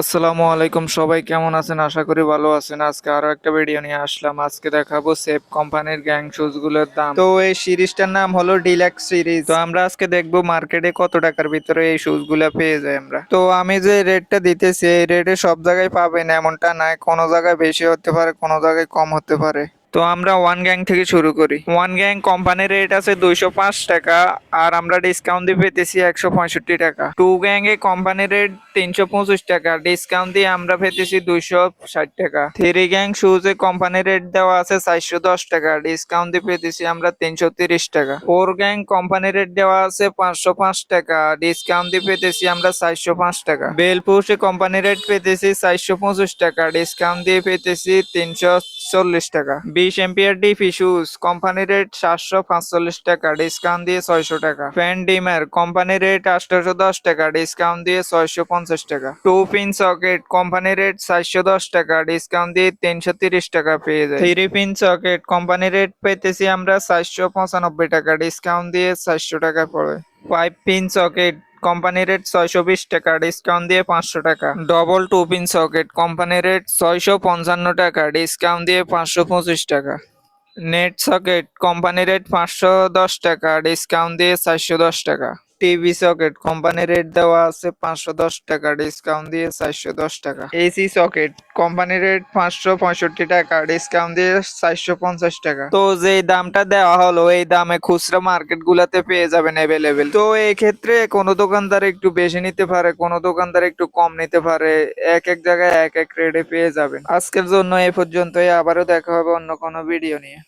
আসসালামু আলাইকুম, সবাই কেমন আছেন? আশা করি ভালো আছেন। আজকে আরও একটা ভিডিও নিয়ে আসলাম। আজকে দেখাবো সেফ কোম্পানির গ্যাং শুজগুলোর দাম। তো এই সিরিজটার নাম হলো ডিলাক্স সিরিজ তো আমরা আজকে দেখব মার্কেটে কত টাকার ভিতরে এই শুজগুলা পেয়ে যাই আমরা। তো আমি যে রেটটা দিতেছি, এই রেটে সব জায়গায় পাবেন। এমনটা নাই। কোনো জায়গায় বেশি হতে পারে, কোনো জায়গায় কম হতে পারে। তো আমরা ওয়ান গ্যাং থেকে শুরু করি। ওয়ান গ্যাং কোম্পানির রেট আছে দুইশো পাঁচ টাকা, আর আমরা ডিসকাউন্ট দিয়ে পেতেছি একশো পঁয়ষট্টি টাকা। টু গ্যাং এ কোম্পানির রেট তিনশো পঁচিশ টাকা ডিসকাউন্ট দিয়ে আমরা পেতেছি দুইশো ষাট টাকা। থ্রি গ্যাং শুজ কোম্পানির রেট দেওয়া আছে চারশো দশ টাকা ডিসকাউন্ট দিয়ে পেতেছি আমরা তিনশো তিরিশ টাকা। ফোর গ্যাং কোম্পানির রেট দেওয়া আছে পাঁচশো পাঁচ টাকা ডিসকাউন্ট দিয়ে পেতেছি আমরা চারশো পাঁচ টাকা। বেলপুষে কোম্পানির রেট পেতেছি চারশো পঁচিশ টাকা ডিসকাউন্ট দিয়ে পেতেছি তিনশো চল্লিশ টাকা। বিশ ampere D shoes company rate সাতশো পাঁচচল্লিশ টাকা, ডিসকাউন্ট দিয়ে ছয়শো টাকা। ফ্যান ডিমার, কোম্পানি রেট আঠারোশো দশ টাকা, ডিসকাউন্ট দিয়ে ছয়শো পঞ্চাশ টাকা। Two pin socket, company rate চারশো দশ টাকা, ডিসকাউন্ট দিয়ে তিনশো তিরিশ টাকা পেয়ে যায়। Three pin socket, company rate পেতেছি আমরা চারশো পঁচানব্বই টাকা, ডিসকাউন্ট দিয়ে চারশো টাকা পড়ে। Five pin socket company rate ছয়শো বিশ টাকা ডিসকাউন্ট দিয়ে পাঁচশো টাকা। Double two pin socket company rate ছয়শো পঞ্চান্ন টাকা ডিসকাউন্ট দিয়ে পাঁচশো পঁচিশ টাকা। নেট সকেট কোম্পানি রেট পাঁচশো দশ টাকা ডিসকাউন্ট দিয়ে চারশো দশ টাকা। TV socket. কোম্পানি রেট দেওয়া আছে পাঁচশো দশ টাকা, ডিসকাউন্ট দিয়ে চারশো দশ টাকা। এসি সকেট, কোম্পানি রেট পাঁচশো পঁয়ষট্টি টাকা, ডিসকাউন্ট দিয়ে চারশো পঞ্চাশ টাকা। তো যে দামটা দেওয়া হলো, এই দামে খুচরা মার্কেট গুলাতে পেয়ে যাবেন অ্যাভেলেবেল তো এই ক্ষেত্রে কোনো দোকানদার একটু বেশি নিতে পারে, কোনো দোকানদার একটু কম নিতে পারে, এক এক জায়গায় এক এক রেটে পেয়ে যাবেন। আজকের জন্য এ পর্যন্তই, আবারও দেখা হবে অন্য কোনো ভিডিও নিয়ে।